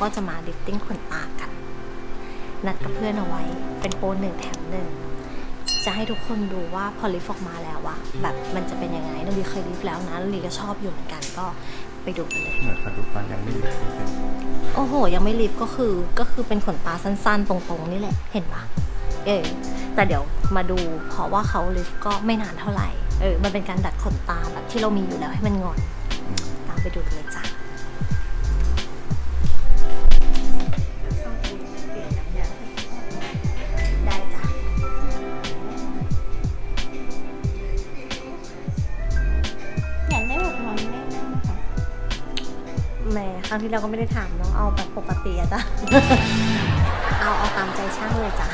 ก็จะมาลิฟติ้งขนตากัน นัดกับเพื่อนเอาไว้เป็นโปรหนึ่งแถมหนึ่งจะให้ทุกคนดูว่าพอลิฟต์ออกมาแล้วอะแบบมันจะเป็นยังไงน้องลีเคยลิฟต์แล้วนะน้องลีก็ชอบอยู่เหมือนกันก็ไปดูกันเลยเหมือนปัจจุบันยังไม่ได้ซื้อเป็นโอ้โห ยังไม่ลิฟต์ก็คือก็คือเป็นขนตาสั้นๆ ตรงๆนี่แหละเห็นปะเออแต่เดี๋ยวมาดูเพราะว่าเขาลิฟต์ก็ไม่นานเท่าไหร่เออมันเป็นการดัดขนตาแบบที่เรามีอยู่แล้วให้มันงอนตามไปดูกันเลยจ้ะ ครั้งที่เราก็ไม่ได้ถามเนาะเอาแบบปกติอะจ้ะ เอาเอาตามใจช่างเลยจ้ะ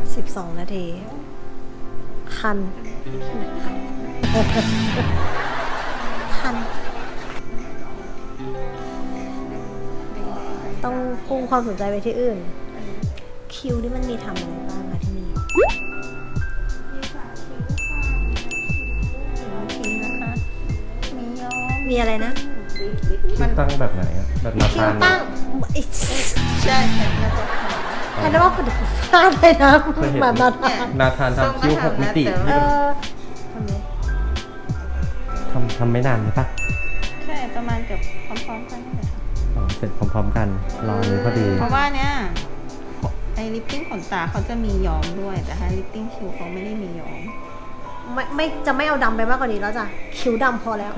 12นาที คัน คัน ต้องพุ่งความสนใจไปที่อื่น คิวนี่มันมีทำอะไรบ้างคะที่นี่มีฝาคิ้วค่ะมีคิ้วนะคะมีย้อมมีอะไรนะ คิดตั้งแบบไหนอะแบบนาคิวธานตั้งไอ้ใช่ค่ะแล้วก็ขา แพนด้าว่าคนเด็กฟาดเลยนะเคยเห็น แบบนั้นอะนาธานทำคิ้วหกมิติเอที่อทำไมทำทำไม่นานใช่ปะใช่ประมาณเกือบพร้อมๆกันนี่แหละค่ะอ๋อเสร็จพร้อมๆกันรอเลยพอดี เพราะว่าเนี่ยไอ้ลิปติ้งขนตาเขาจะมีย้อมด้วย แต่ถ้าลิปติ้งคิ้วเขาไม่ได้มีย้อม ไม่ไม่จะไม่เอาดำไปมากกว่านี้แล้วจ้ะคิ้วดำพอแล้ว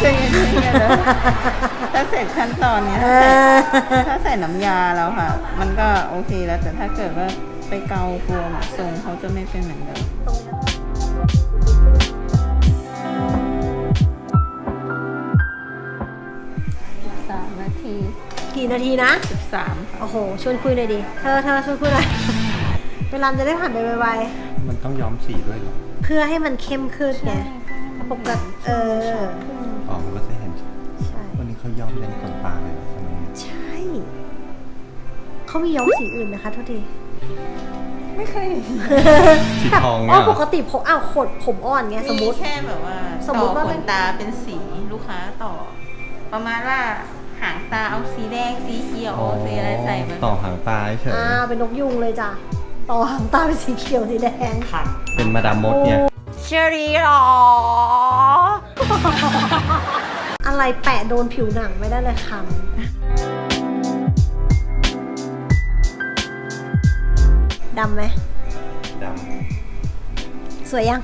ใช่ใช่แล้วถ้าเสร็จขั้นตอนเนี้ยเอใส่อถ้าใส่น้ำยาแล้วค่ะ มันก็โอเคแล้วแต่ถ้าเกิดว่าไปเกากลัวแบบทรงเขาจะไม่เป็นเหมือนเดิมสามนาทีกี่นาทีนะ สิบสามค่ะโอ้โห ชวนคุยหน่อยดิ เธอเธอชวนคุยหน่อยเวลามันจะได้ผ่านไปไวมันต้องย้อมสีด้วยเหรอ ๆเพื่อให้มันเข้มขึ้นไงปกติเออ เขาย้อมเลนขนตาเลยเหรอทำไมเนี่ยใช่ เขามีย้อมสีอื่นนะคะโทษที ไม่เคยเห็นสีทองอ๋อเนี่ยเหรปอกติผมอ้าวขดผมอ่อนไงสมมติ แค่แบบว่าสมมุต่ติอว่าขเป็นน ตาเป็นสีลูกค้าต่อ ประมาณว่าหางตาเอาสีแดงสีเขียวสีอะไรใส่มันต่อหางตาเฉยอ่าเป็นนกยุงเลยจ้ะต่อหางตาเป็นสีเขียวสีแดงเป็นมาดามมดเนี่ย เชอรี่หรอ อะไรแปะโดนผิวหนังไม่ได้เลยคำดำไหมดสวยยัง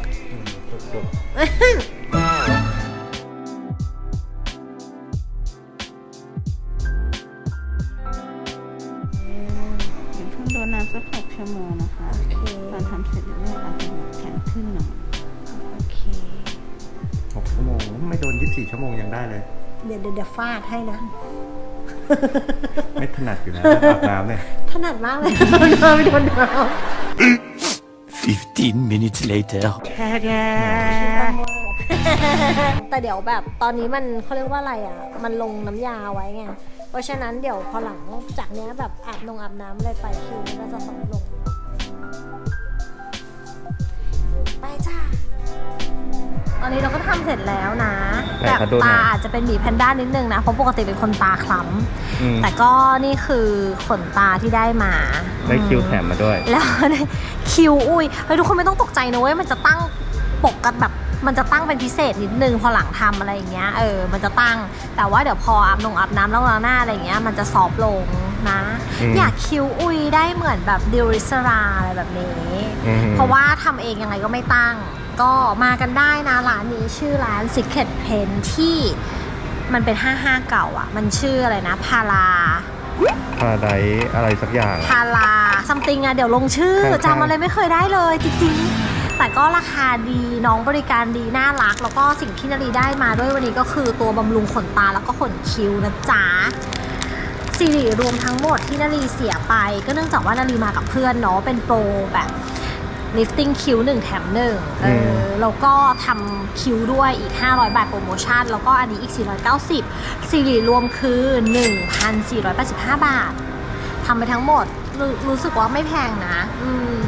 ำสุดอย่าเพิ่งโดดน้ำสักหกชั่วโมงนะคะโอเคตอนทำเสร็จแล้วอาจจะแข็งขึ้นหน่อย โอเค หกชั่วโมง ไม่โดนยี่สิบสี่ชั่วโมงยังได้เลย เดี๋ยวเดี๋ยวเดี๋ยวฟาดให้นะ ไม่ถนัดอยู่แล้วอาบน้ำเนี่ยถนัดมากเลยนอนไม่โดนน้15 minutes later. ำแต่เดี๋ยวแบบตอนนี้มันเขาเรียกว่าอะไรอะ มันลงน้ำยาไว้ไง เพราะฉะนั้นเดี๋ยวพอหลังจากเนี้ยแบบอาบนงอาบน้ำอะไรไปคิวมันก็จะสองลง ไปจ้า ตอนนี้เราก็ทำเสร็จแล้วนะไหนแบบขอดูหน่ตาอยอาจจะเป็นหมีแพนด้านิดนึงนะเพราะปกติเป็นคนตาคล้อืมำแต่ก็นี่คือขนตาที่ได้มาได้คิวอืมแถมมาด้วย แล้วได้คิวอุ้ยเฮ้ยทุกคนไม่ต้องตกใจนะเว้ยมันจะตั้งปกกันแบบมันจะตั้งเป็นพิเศษนิดนึงพอหลังทำอะไรอย่างเงี้ยเออมันจะตั้งแต่ว่าเดี๋ยวพออาบนงอาบน้ำแล้วล้างหน้าอะไรอย่างเงี้ยมันจะซอฟต์ลงนะ อืม อยากคิวอุ้ยได้เหมือนแบบดิวริสราอะไรแบบนี้ อืมเพราะว่าทำเองยังไงก็ไม่ตั้ง ก็มากันได้นะร้านนี้ชื่อร้าน Secret Pen ที่มันเป็น55เก่าอะ มันชื่ออะไรนะ พาราพาราไดอะไรสักอย่างพาราซัมติงอะเดี๋ยวลงชื่อใช่ใช่จำอะไรไม่เคยได้เลยจริงๆ แต่ก็ราคาดีน้องบริการดีน่ารัก แล้วก็สิ่งที่นารีได้มาด้วยวันนี้ก็คือตัวบำรุงขนตาแล้วก็ขนคิ้วนะจ๊ะสิริรวมทั้งหมดที่นารีเสียไป ก็เนื่องจากว่านารีมากับเพื่อนเนาะเป็นโปรแบบ lifting คิ้วหนึ่งแถมหนึ่งเออแล้วก็ทำคิ้วด้วยอีก 500 บาทโปรโมชั่น แล้วก็อันนี้อีก 490สิริรวมคือ 1,485 บาททำไปทั้งหมดรรู้สึกว่าไม่แพงนะ อืม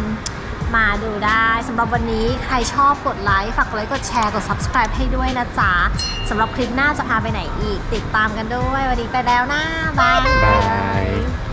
มาดูได้สำหรับวันนี้ใครชอบกดไลค์ฝากกดไลค์กดแชร์กด subscribe ให้ด้วยนะจ๊ะสำหรับคลิปหน้าจะพาไปไหนอีก ติดตามกันด้วย วันนี้ไปแล้วนะ บายบาย